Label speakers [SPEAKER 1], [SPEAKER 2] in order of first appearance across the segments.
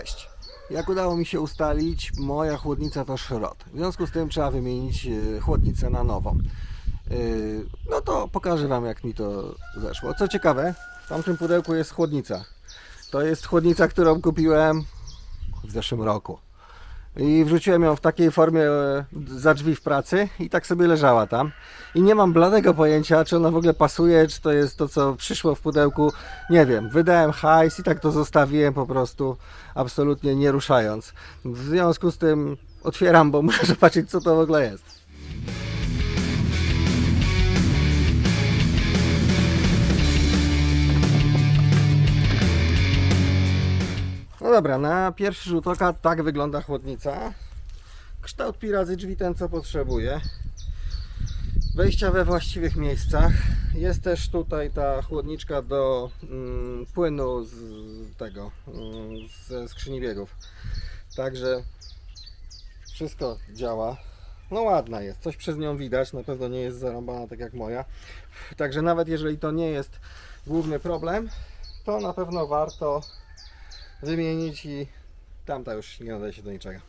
[SPEAKER 1] Cześć. Jak udało mi się ustalić, moja chłodnica to szrot. W związku z tym trzeba wymienić e, chłodnicę na nową. E, No to pokażę Wam, jak mi to zeszło. Co ciekawe, w tamtym pudełku jest chłodnica. To jest chłodnica, którą kupiłem w zeszłym roku. I wrzuciłem ją w takiej formie e, za drzwi w pracy i tak sobie leżała tam. I nie mam bladego pojęcia, czy ona w ogóle pasuje, czy to jest to, co przyszło w pudełku. Nie wiem. Wydałem hajs i tak to zostawiłem po prostu, absolutnie nie ruszając. W związku z tym otwieram, bo muszę zobaczyć, co to w ogóle jest. Dobra, na pierwszy rzut oka tak wygląda chłodnica. Kształt pi razy drzwi ten, co potrzebuję. Wejścia we właściwych miejscach. Jest też tutaj ta chłodniczka do mm, płynu z tego, mm, ze skrzyni biegów. Także wszystko działa. No ładna jest, coś przez nią widać, na pewno nie jest zarąbana tak jak moja. Także nawet jeżeli to nie jest główny problem, to na pewno warto wymienić i tamta już nie nadaje się do niczego.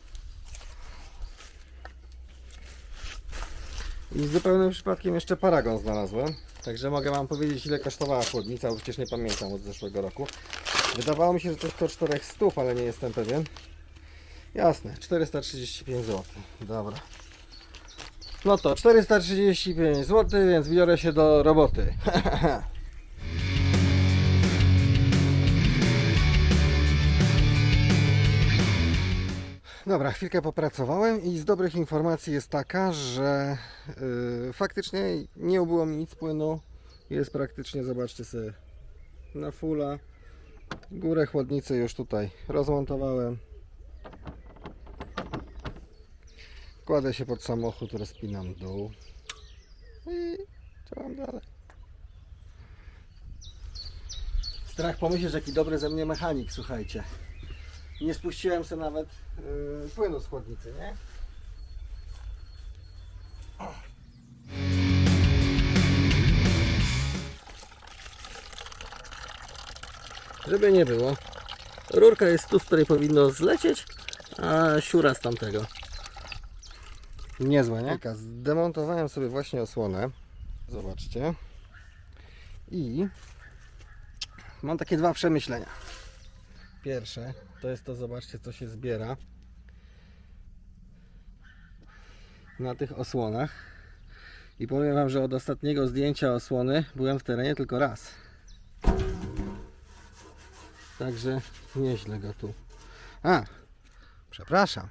[SPEAKER 1] I zupełnym przypadkiem jeszcze paragon znalazłem. Także mogę Wam powiedzieć ile kosztowała chłodnica, bo przecież nie pamiętam od zeszłego roku. Wydawało mi się, że to jest około 400, ale nie jestem pewien. Jasne, 435 zł. Dobra. No to 435 zł, więc biorę się do roboty. Dobra, chwilkę popracowałem i z dobrych informacji jest taka, że yy, faktycznie nie ubyło mi nic płynu. Jest praktycznie, zobaczcie sobie, na fulla. Górę chłodnicy już tutaj rozmontowałem. Kładę się pod samochód, rozpinam dół. I działam dalej. Strach pomyśleć, jaki dobry ze mnie mechanik, słuchajcie. Nie spuściłem sobie nawet yy, płynu z chłodnicy, nie? Żeby nie było. Rurka jest tu, z której powinno zlecieć, a siura z tamtego. Niezłe, nie? Zdemontowałem sobie właśnie osłonę. Zobaczcie. I mam takie dwa przemyślenia. Pierwsze to jest to, zobaczcie, co się zbiera na tych osłonach. I powiem Wam, że od ostatniego zdjęcia osłony byłem w terenie tylko raz. Także nieźle go tu. A, przepraszam.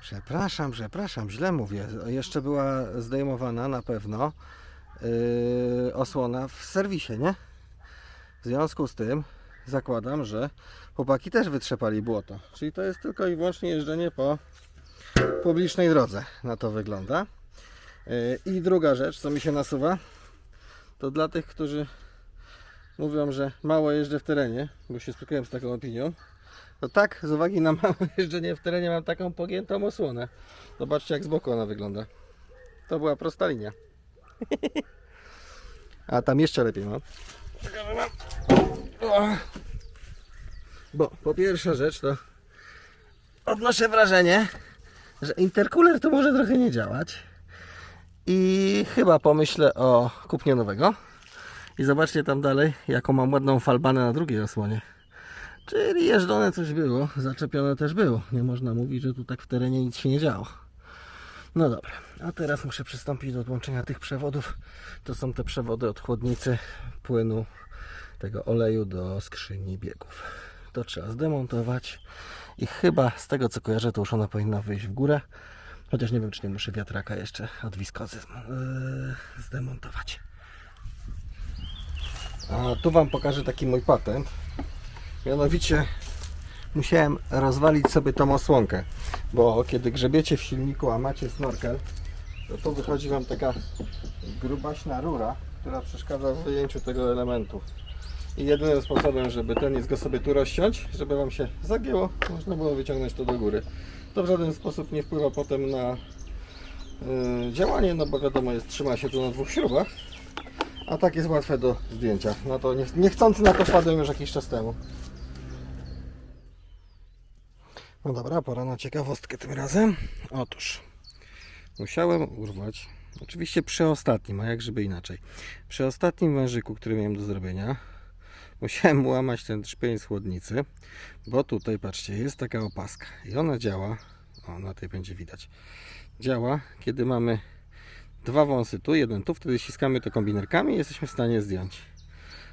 [SPEAKER 1] Przepraszam, przepraszam, źle mówię. Jeszcze była zdejmowana na pewno yy, osłona w serwisie, nie? W związku z tym zakładam, że chłopaki też wytrzepali błoto. Czyli to jest tylko i wyłącznie jeżdżenie po publicznej drodze. Na to wygląda. Yy, I druga rzecz, co mi się nasuwa, to dla tych, którzy mówią, że mało jeżdżę w terenie, bo się spotkałem z taką opinią. No tak, z uwagi na małe jeżdżenie w terenie mam taką pogiętą osłonę. Zobaczcie jak z boku ona wygląda. To była prosta linia. A tam jeszcze lepiej mam. Pokażę wam. Bo po pierwsza rzecz to odnoszę wrażenie, że intercooler to może trochę nie działać. I chyba pomyślę o kupnie nowego. I zobaczcie tam dalej, jaką mam ładną falbanę na drugiej osłonie. Czyli jeżdżone coś było, zaczepione też było. Nie można mówić, że tu tak w terenie nic się nie działo. No dobra, a teraz muszę przystąpić do odłączenia tych przewodów. To są te przewody od chłodnicy płynu tego oleju do skrzyni biegów. To trzeba zdemontować i chyba z tego co kojarzę, to już ona powinna wyjść w górę. Chociaż nie wiem, czy nie muszę wiatraka jeszcze od wiskozy yy, zdemontować. A tu Wam pokażę taki mój patent. Mianowicie musiałem rozwalić sobie tą osłonkę, bo kiedy grzebiecie w silniku, a macie snorkel, to tu wychodzi Wam taka grubaśna rura, która przeszkadza w wyjęciu tego elementu. I jedynym sposobem, żeby ten jest go sobie tu rozciąć, żeby Wam się zagięło, można było wyciągnąć to do góry. To w żaden sposób nie wpływa potem na yy, działanie, no bo wiadomo, jest, trzyma się tu na dwóch śrubach. A tak jest łatwe do zdjęcia. No to nie, niechcący na to wpadłem już jakiś czas temu. No dobra, pora na ciekawostkę tym razem. Otóż, musiałem urwać, oczywiście przy ostatnim, a jak żeby inaczej. Przy ostatnim wężyku, który miałem do zrobienia, musiałem łamać ten trzpień z chłodnicy, bo tutaj, patrzcie, jest taka opaska i ona działa, o, na tej będzie widać, działa, kiedy mamy dwa wąsy tu, jeden tu, wtedy ściskamy to kombinerkami i jesteśmy w stanie zdjąć.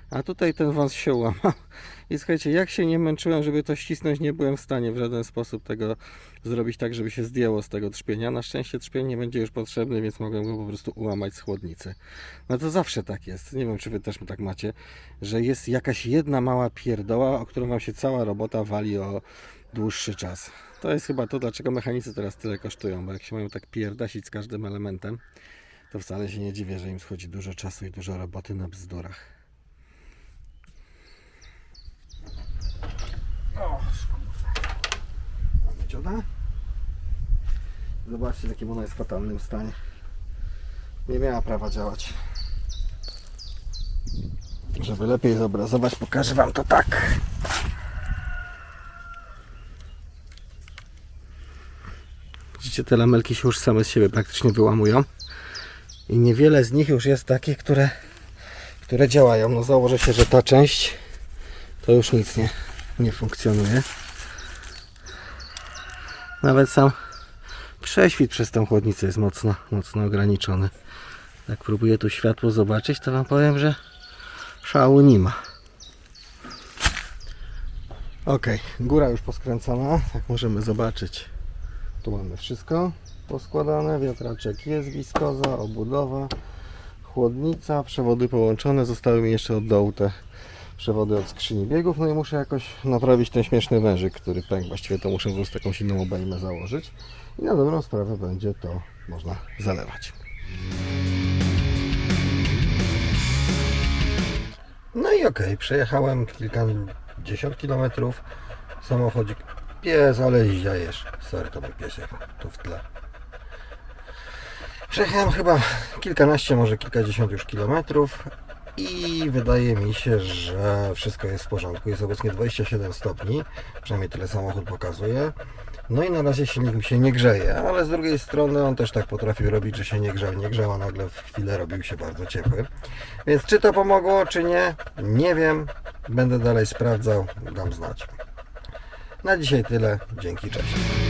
[SPEAKER 1] A tutaj ten wąs się łamał. I słuchajcie, jak się nie męczyłem, żeby to ścisnąć, nie byłem w stanie w żaden sposób tego zrobić tak, żeby się zdjęło z tego trzpienia. Na szczęście trzpień nie będzie już potrzebny, więc mogłem go po prostu ułamać z chłodnicy. No to zawsze tak jest. Nie wiem, czy wy też tak macie, że jest jakaś jedna mała pierdoła, o którą wam się cała robota wali o dłuższy czas. To jest chyba to, dlaczego mechanicy teraz tyle kosztują, bo jak się mają tak pierdasić z każdym elementem, to wcale się nie dziwię, że im schodzi dużo czasu i dużo roboty na bzdurach. Cioda. Zobaczcie, w jakim ona jest fatalnym stanie. Nie miała prawa działać. Żeby lepiej zobrazować, pokażę Wam to tak. Widzicie, te lamelki się już same z siebie praktycznie wyłamują. I niewiele z nich już jest takich, które, które działają. No założę się, że ta część to już nic nie, nie funkcjonuje. Nawet sam prześwit przez tą chłodnicę jest mocno, mocno ograniczony. Jak próbuję tu światło zobaczyć, to Wam powiem, że szału nie ma. Ok, góra już poskręcona, jak możemy zobaczyć. Tu mamy wszystko poskładane, wiatraczek jest, wiskoza, obudowa, chłodnica, przewody połączone, zostały mi jeszcze od dołu te przewody od skrzyni biegów, no i muszę jakoś naprawić ten śmieszny wężyk, który pękł, właściwie to muszę prostu jakąś inną obejmę założyć i na dobrą sprawę będzie to można zalewać. No i okej, przejechałem kilkadziesiąt kilometrów, samochodzik pies, ale ziajesz, sorry to mój piesek, tu w tle. Przejechałem chyba kilkanaście, może kilkadziesiąt już kilometrów i wydaje mi się, że wszystko jest w porządku. Jest obecnie 27 stopni, przynajmniej tyle samochód pokazuje. No i na razie silnik mi się nie grzeje, ale z drugiej strony on też tak potrafił robić, że się nie grzał, nie grzał, a nagle w chwilę robił się bardzo ciepły. Więc czy to pomogło, czy nie, nie wiem. Będę dalej sprawdzał, dam znać. Na dzisiaj tyle. Dzięki, cześć.